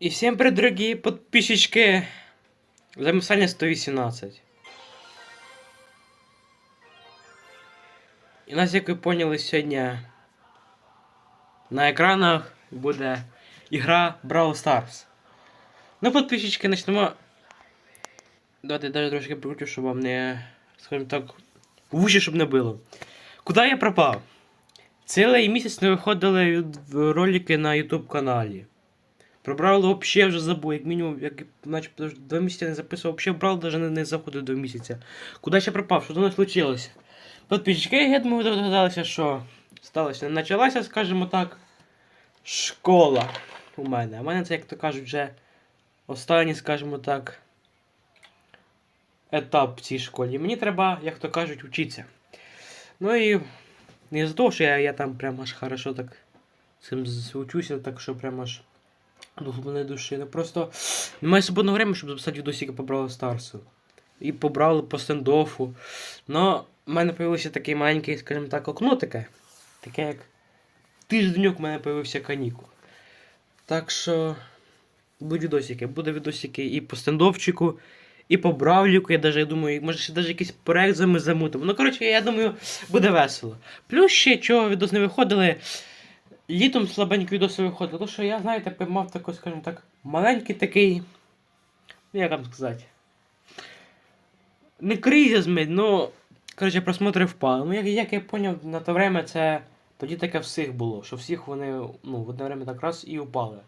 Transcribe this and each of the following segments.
И всем привет, дорогие подписчики! Замисання 118. І нас, як ви поняли, сьогодні на екранах буде ігра Brawl Stars. Ну, подписчики, почнемо. Давайте даже трошки прикручу, щоб вам не, скажімо так, в уші, щоб не було. Куди я пропав? Цілий місяць не виходили ролики на YouTube каналі. Про Бравл взагалі вже забув, як мінімум, як вже два місяці не записував, взагалі Бравл навіть не, не заходив до місяця. Куди ще пропав? Що то не случилося? Подписчики, я думаю, догадалися, що сталося. Не почалася, скажімо так, школа у мене. У мене це, як то кажуть, вже останній, скажімо так, етап в цій школі. Мені треба, як то кажуть, вчитися. Ну і не за того, що я, я там прямо аж хорошо так цим учуся, так що прямо аж до глибини душі. Ну просто немає свободного времени, щоб записати відосики по Бравл Старсу. І по Бравлу, по стендофу. Но в мене появився такий маленький, скажімо так, окно таке. Таке як тижденьок в мене появився канікул. Так що будуть відосики. Буде відосики і по стендовчику, і по бравліку. Я даже я думаю, може ще даже якийсь проект замутимо. Ну, коротше, я думаю, буде весело. Плюс ще чого відос не виходили. Літом слабенькі відоси виходили, тому що я, знаєте, поймав такий, скажімо так, маленький такий. Ну, як вам сказати. Не кризис, мить, ну. Коротше, просмотри впали. Ну, як, як я зрозумів, на те время це. Тоді таке всіх було, що всіх вони ну, в одне время так раз і упали.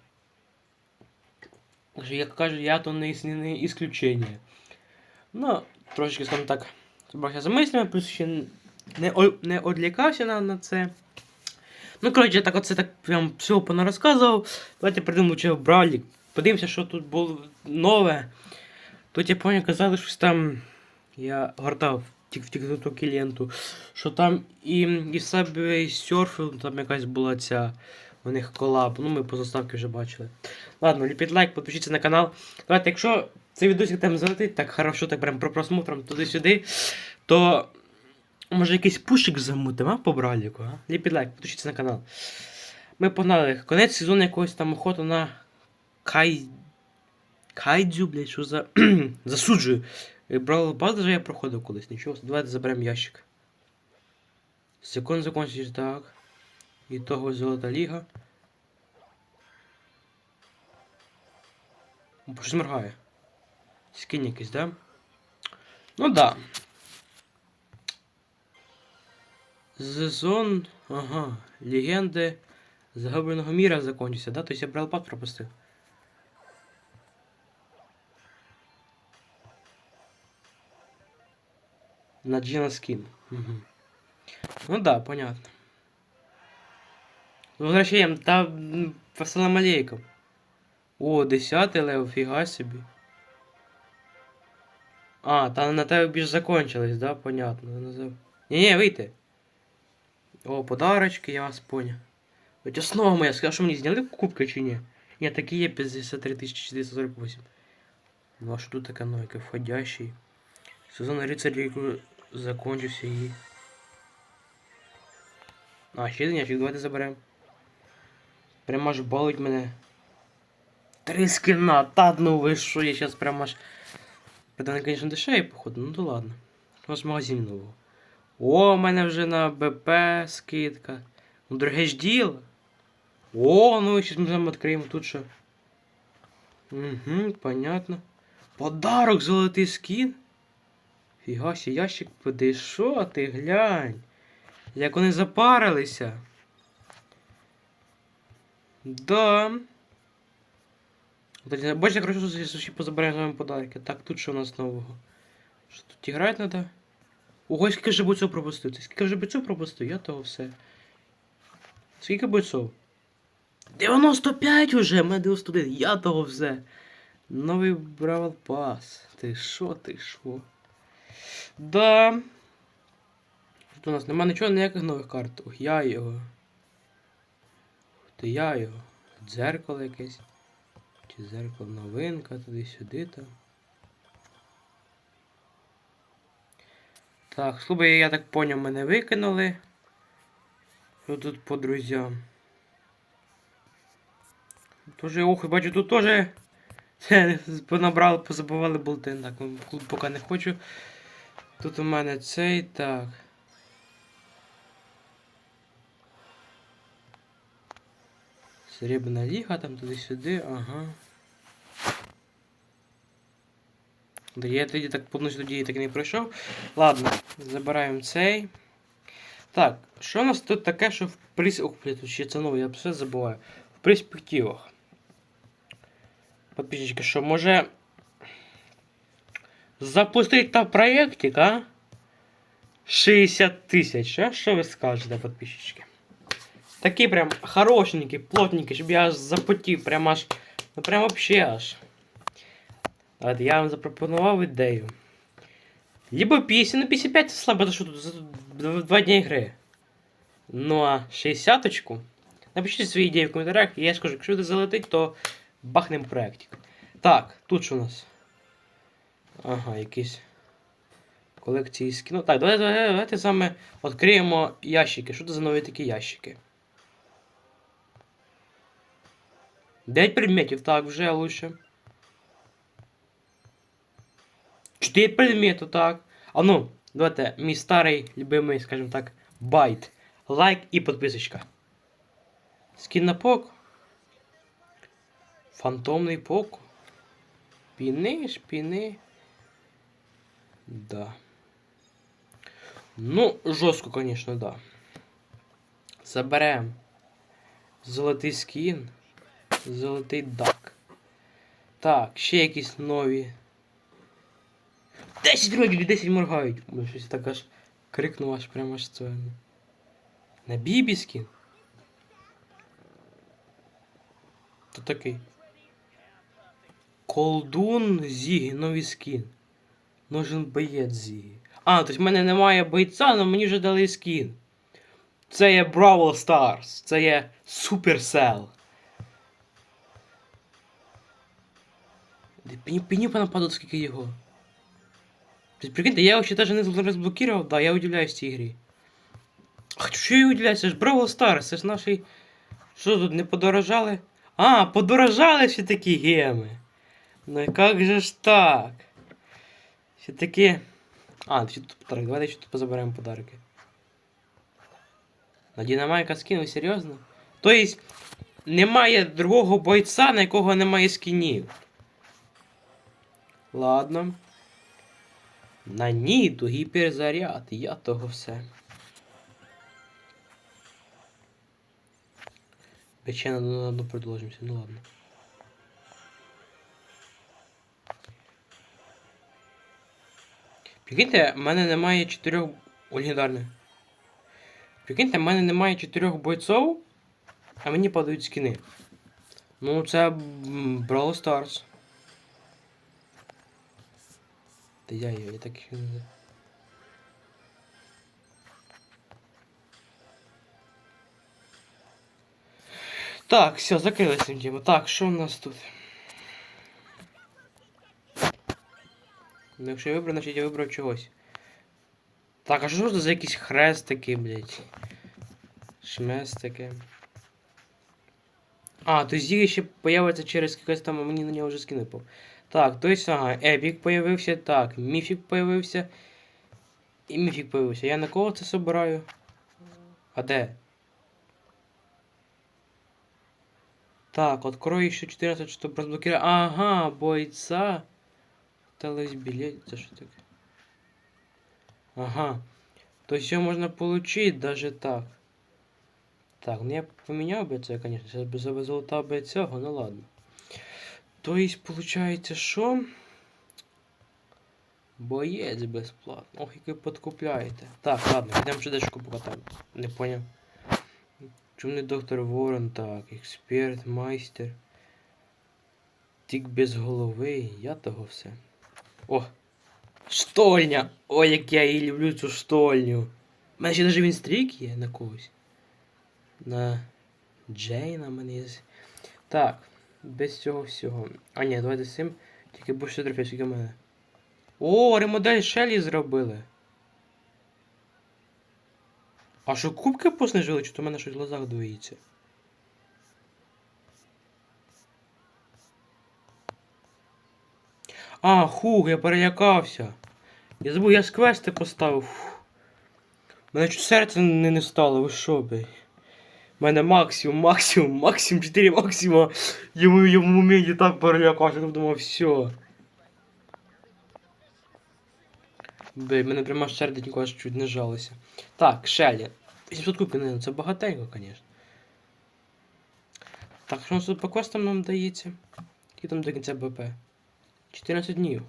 Як кажуть, я то не, не ісключення. Ну, трошечки, скажімо так, збрався за мислями, плюс ще не, не одлікався на, на це. Ну, коротше, так оце так прям всього понарозказував. Давайте придумаємо, брали. Подивимося, що тут було нове. Тут я пам'ятаю, казали, щось там. Я гортав в тіктокі ленту. Що там і, і Subway Surf, там якась була ця. У них колаб. Ну, ми по заставці вже бачили. Ладно, ліпіть лайк, підпишіться на канал. Давайте, якщо цей відосик там залетить, так хорошо, так прям про просмотром туди-сюди, то може якийсь пушик замутимо, а, по браліку, а? Ліпіть лайк, підпишіться на канал. Ми погнали. Конець сезону якогось там охоту на Кай. Кайдзю, блядь, що за. Засуджую. Брал базу я проходив колись, нічого. Давайте заберемо ящик. Секунд закончиш, так. І того золота ліга. Щось моргає. Скін якийсь, да? Ну да. Сезон. Ага. Легенди Загубленого міра закончився, да? Тобто я брал пак пропустив. На Джина скин. Угу. Ну да, понятно. З Возвращаем, м, ассалам алейкум. О, 10 лев, фіга собі. А, та на тебе більш закончилось, да, понятно. Назив... Не-не, вийти. О, подарочки, я вас понял. Ведь основа моя, сказав, що мені зняли кубки чи? Ні, такі є 53 448. Ну а що тут така нойка, входящий. Сезон рицарів закончився і. А, ще один ящик, давайте заберемо. Прямо аж балить мене. Три скина, та ну ви я зараз прямо аж. Вони, конечно, дешеві, походу, ну то ладно. У нас магазин нового. О, у мене вже на БП скидка. Ну, дороге ж діло. О, ну зараз ми там відкриємо тут що. Угу, понятно. Подарок золотий скін. Фіга сі, ящик поди, ти глянь. Як вони запарилися. Да. Бачите, короче, що позабираємо з вами подарки. Так, тут що у нас нового? Що тут грати треба? Ого, скільки же бойцов пропустив? Ти скільки же бойцов пропустив? Я того все. Скільки бойцов? 95 уже, мене 91, я того все. Новий Бравл Пас. Ти шо, ти шо? Да. Тут у нас нема нічого, ніяких нових карт. Ух, я його. Ти я його. Дзеркало якесь. Чи зеркало новинка, туди-сюди там. Так, слухай, я так поняв, мене викинули. Що тут по друзям? Тоже, ох, бачу, тут теж понабрали, позабували болти. Так, ну, клуб поки не хочу. Тут у мене цей, так. Серебряна ліга, там туди-сюди, ага. Да я тоді так повністю тоді я так і не пройшов. Ладно, забираємо цей. Так, що у нас тут таке, що в прис... Ох, блядь, тут ще це нове, я все забуваю. В перспективах. Подписчики, що може запустити та проєктик, а? 60 тисяч, а? Що ви скажете, подписчики? Такі прям хорошенькі, плотненькі, щоб я аж запотів, прям аж. Ну прям вообще аж. От я вам запропонував ідею. Либо 50, ну 55 це слабо, то що тут за д- два дні гри. Ну а 60-очку. Напишіть свої ідеї в коментарях, і я скажу, якщо це залетить, то бахнем проектик. Так, тут що у нас? Ага, якісь колекції скіну. Так, давайте, давайте, давайте саме відкриємо ящики. Що це за нові такі ящики? 9 предметів, так, вже лучше. 4 предмети, так. А ну, давайте, мій старий любимий, скажімо так, байт. Лайк і підписочка. Скін на пок. Фантомний пок. Піни, шпіни. Да. Ну, жорстко, конечно, да. Заберем. Золотий скін. Золотий дак. Так, ще якісь нові. 10 років, 10 моргають. Бо щось так аж крикнув аж прямо аж це. На бібі скін. То такий. Колдун Зігі, новий скін. Нужен боєць Зігі. А, тобто в мене немає бойця, але мені вже дали скін. Це є Бравл Stars. Це є Supercell. Пені, пені понападуть, скільки його. Прикиньте, я його ще навіть не розблокував, да, я удивляюсь цій грі. А що я удивляюсь, це ж Бравл Stars, це ж наші... Що тут, не подорожали? А, подорожали ще такі геми. Ну як же ж так? Ще такі... А, ще тут подарок, давайте ще тут позаберемо подарки. На Дінамайка скинув, серйозно? Тобто, немає другого бойця, на якого немає скінів. Ладно. На ніду гіперзаряд, я того все. Пече на одну продовжимося, ну ладно. Прикиньте, в мене немає чотирьох легендарних. Прикиньте, в мене немає чотирьох бойців, а мені подають скини. Ну, це Brawl Stars. Та я її, так. Так, все, закрили цим тему. Так, що у нас тут? Ну, якщо я вибрав, значить я вибрав чогось. Так, а що ж це за якісь блядь? Шместики. А, то зіги ще появиться через якось там, мені на нього вже скини пов. Так, то есть, ага, Епік появився, так, Міфік появився. І Міфік появився. Я на кого це собираю? А де? Так, открой еще 14, чтобы разблокировать. Ага, бойца. Осталось билет. Это что такое? Ага. То все можно получить даже так. Так, ну я поменял бы это, конечно. Сейчас бы залутал бы цього, ну ладно. То есть, получается, що? Боєць безплатно. Ох, який подкупляєте. Так, ладно, йдемо швидко покатаємо. Не поняв. Чумний доктор Ворон, так, експерт, майстер. Тік без голови, я того все. О! Штольня! Ой, як я її люблю цю штольню. У мене ще навіть він стрік є на когось. на Джейна мені. Так, без цього всього. А ні, давайте сим. Тільки більше трофей, скільки в мене. О, ремодель Шелі зробили. А що кубки поснижили, чи то в мене щось в глазах двоїться? А, хух, я перелякався. Я забув, я з квести поставив. Мене чуть серце не не стало, ви що, блядь? У мене максимум, максимум, максимум, 4 максимума. Йому, йому моменті так перелякався, я думав, все. Блядь, мене прямо серденько аж чуть не жалося. Так, Шелі. 800 кубків, не, це багатенько, звісно. Так, що у нас тут по квестам нам дається? Які там до кінця БП? 14 днів.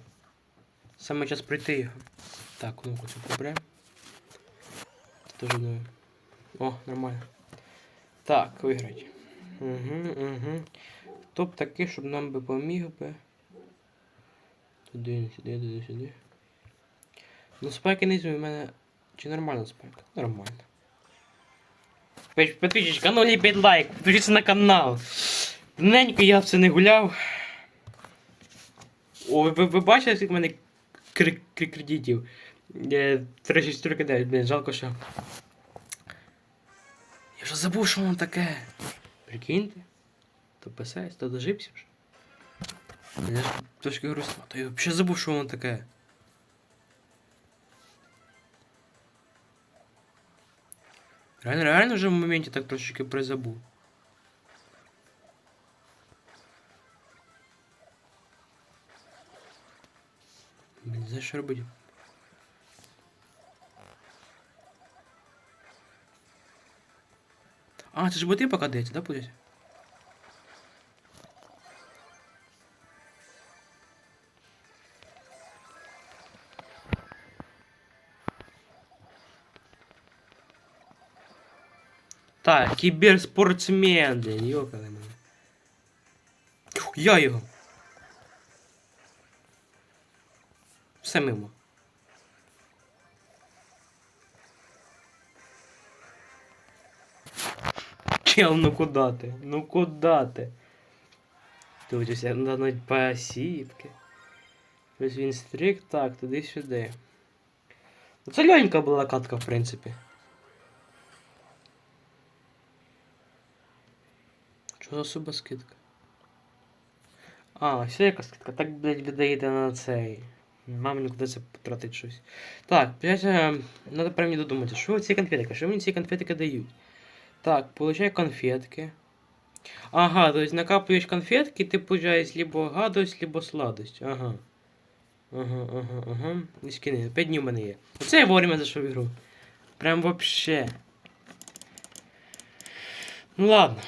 Саме час пройти його. Так, кнопку цю. Це теж думаю. О, нормально. Так, виграти. Угу, угу. Топ такий, щоб нам би поміг би. Туди, сюди, туди, сюди. Ну, спайки не в мене. Чи нормально спайк? Нормально. Пиш- ну ліпіть лайк, підпишіться на канал. Давненько я в це не гуляв. О, ви, ви, ви бачите, скільки в мене кр- кр- кредитів? Е, 369, блін, жалко, що. Я вже забув, що воно таке. Прикиньте. То писається, то дожився вже. Я ж трошки грустно. То я взагалі забув, що воно таке. Реально, реально вже в моменті так трошечки призабув. Блін, знаєш, що робити? А, це ж боти поки дається, да, будуть? Так, кіберспортсмен, блін, йокали мене. Фух, Я його. Все мимо. Чел, ну куда ти? Ну куда ти? Тут ось навіть посіпки. Ось він стрік, так, туди-сюди. Ну, Це легенька була катка, в принципі. Що за особа скидка? А, ще яка скидка. Так, блядь, віддаєте на цей. Мамі куди це потратить щось. Так, блядь, надо прям мені додумати, що ці конфетики? Що мені ці конфетики дають? Так, получай конфетки. Ага, то есть накапливаешь конфетки, ты получаешь либо гадость, либо сладость. Ага. Ага, ага, ага. І скини. 5 днів в мене є. Оце я вовремя зайшов в ігру. Прям вообще. Ну ладно.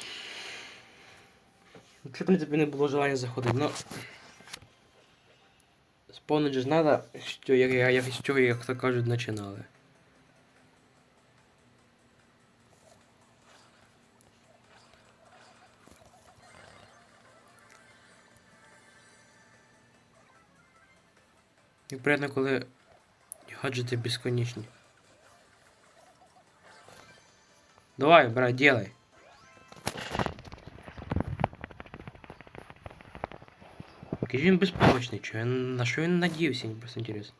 Це, в принципі, не було желання заходити, но... Сповнить же надо, що як, як, як, з чого, як то кажуть, починали. Як приємно, коли гаджети безконечні. Давай, брат, делай. Ж він безпомощний, чо? На що він надіявся, мені просто інтересно.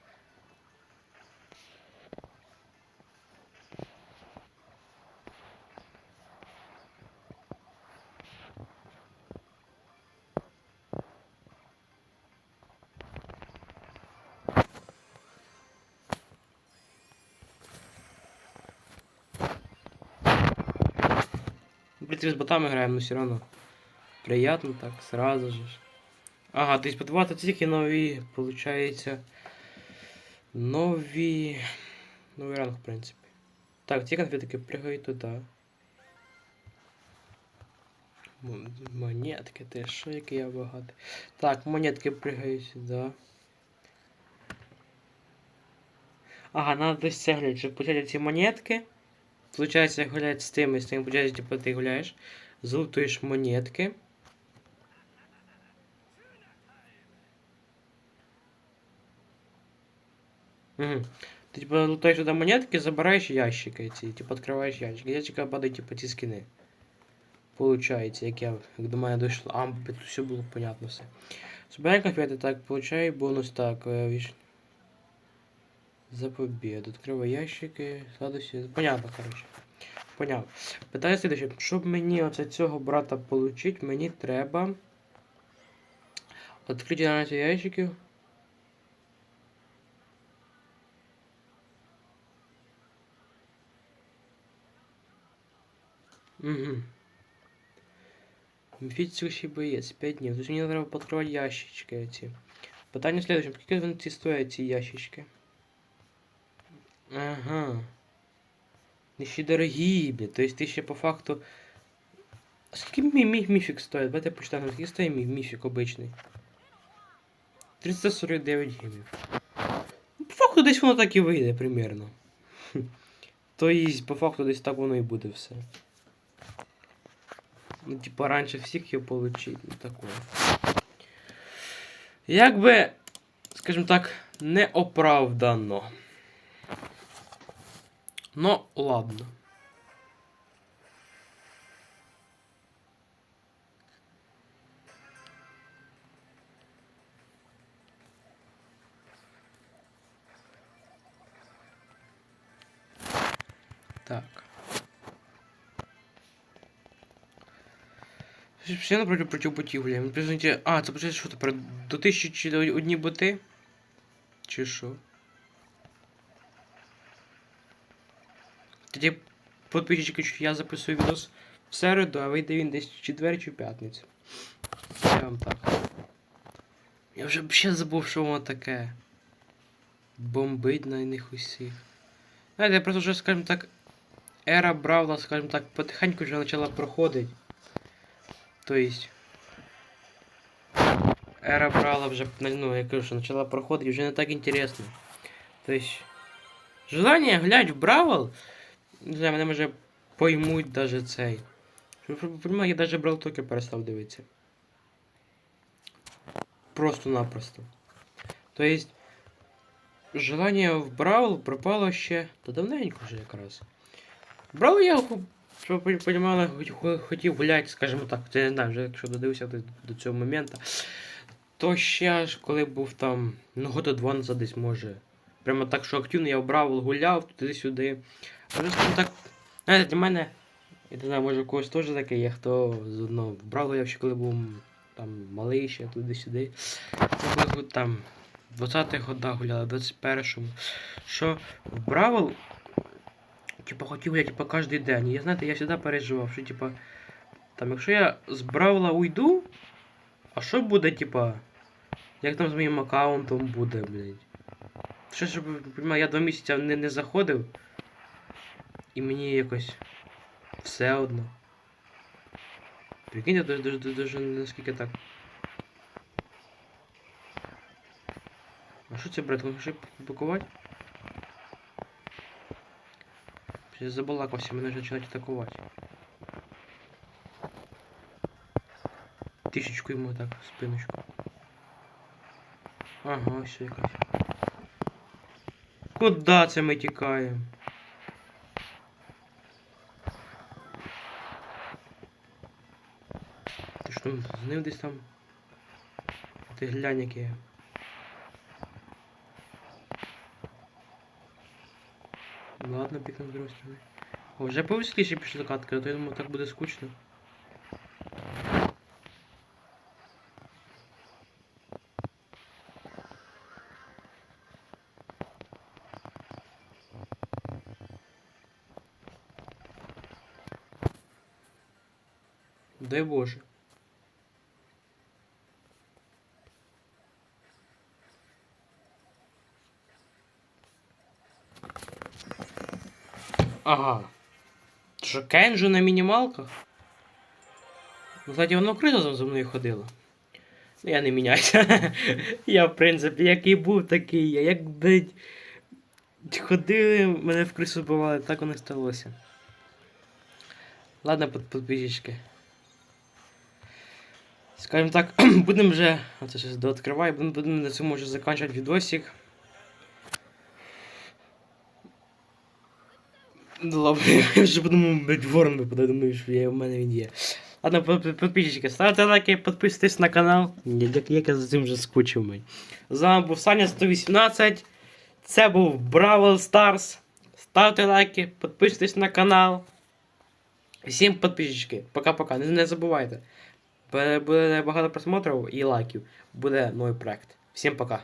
В принципе, с ботами играем, но все равно. Приятно так, сразу же. Ага, то есть по 20 тільки нові, получається. Нові. Новий ранг, в принципі. Так, ці конфетки пригають туди. Монетки, ти що, який я багатий. Так, монетки пригають сюди. Ага, десь це глядь, щоб почати ці монетки. Получається гулять з тими, з тим, получається, типу, ти гуляєш, золотуєш монетки. Угу. Ти типу лутаєш туди монетки, забираєш ящики ці, типу відкриваєш ящики. Ящика падають типу ці скини. Получається, як я, до мене дійшло. А, тут все було понятно все. Збирай конфети, так, получай бонус, так, е, віж... За победу. Открывай ящики, сладості. Понятно, коротше. Поняв. Питання слідче. Щоб мені оце цього брата получить, мені треба відкрити 11 ящиків. Угу. Міфіцький боєць, 5 днів. Тож мені треба підкривати ящички ці. Питання слідче. Скільки вони ці стоять ці ящички? Ага. Вони ще дорогі, бля. Тобто ти ще по факту... Скільки мі мі міфік стоїть? Давайте почитаємо. Скільки стоїть мі міфік обичний? 349 гривень. Ну, по факту десь воно так і вийде примерно. То есть, по факту десь так воно і буде все. Ну, типа, раніше всіх його получить, ну такое. Як би, скажімо так, неоправдано. Ну, ладно. Так. Все напротив против гуляємо. Признайте. А, це почати що тепер? До тисячі одні боти? Чи що? Тоді подписчики, що я записую відос в середу, а вийде він десь в четвер чи в п'ятницю. Я вам так. Я вже ще забув, що воно таке. Бомбить на них усіх. Знаєте, я просто вже, скажімо так, ера Бравла, скажімо так, потихеньку вже почала проходити. То есть... Ера Бравла вже, ну, я кажу, що почала проходити, вже не так інтересно. То есть... Желание глядь в Бравл, не знаю, мене може поймуть даже цей. Ви я даже Бравл Токи перестав дивитися. Просто-напросто. То есть... Желание в Бравл пропало ще. Та давненько вже якраз. Бравл я щоб ви розуміли, хотів гуляти, скажімо так, це не знаю, вже якщо додивився до, цього моменту, то ще ж коли був там, ну года два назад десь може. Прямо так, що активно я обрав, гуляв туди-сюди. Скажімо так, знаєте, для мене, я не знаю, може у когось теж таке є, хто ну, брав я ще коли був там малий ще туди-сюди. Це коли там в 20-х годах гуляли, в 21-му. Що в Бравл Типа хотів я типа кожен день. Я знаєте, я завжди переживав, що типа. Там, якщо я з Бравла уйду, а що буде, типа. Як там з моїм аккаунтом буде, блядь? Що ж, розумію, я два місяці не, не заходив. І мені якось все одно. Прикиньте, дуже, дуже, дуже наскільки так. А що це, брат, хочеш пакувати? Забалакався, мене вже починають атакувати. Тисячку йому так, спиночку. Ага, все якась. Куда це ми тікаємо? Ти що, з ним десь там? Ти глянь, яке. Ладно, пікнем з другої сторони. О, вже повеселіше пішли катки, а то я думаю, так буде скучно. Дай Боже. Ага. Що Кенджу на мінімалках? Ну, кстати, воно криза за мною ходило. Ну, я не міняюся. я, в принципі, який був, такий я. Як блядь, ходили, мене в крису бували, так воно сталося. Ладно, под подписчики. Скажем так, будемо вже. Оце щось дооткриваю, будемо будем на цьому вже закінчувати відосик. Ну ладно, я вже подумав, блядь, ворон випадає, думаю, що я, в мене він є. Ладно, підписчики, ставте лайки, підписуйтесь на канал. Як я за цим вже скучив, мені. З вами був Саня 118. Це був Бравл Старс. Ставте лайки, підписуйтесь на канал. Всім підписчики, пока-пока. Не, не забувайте. Буде багато просмотрів і лайків. Буде новий проект. Всім пока.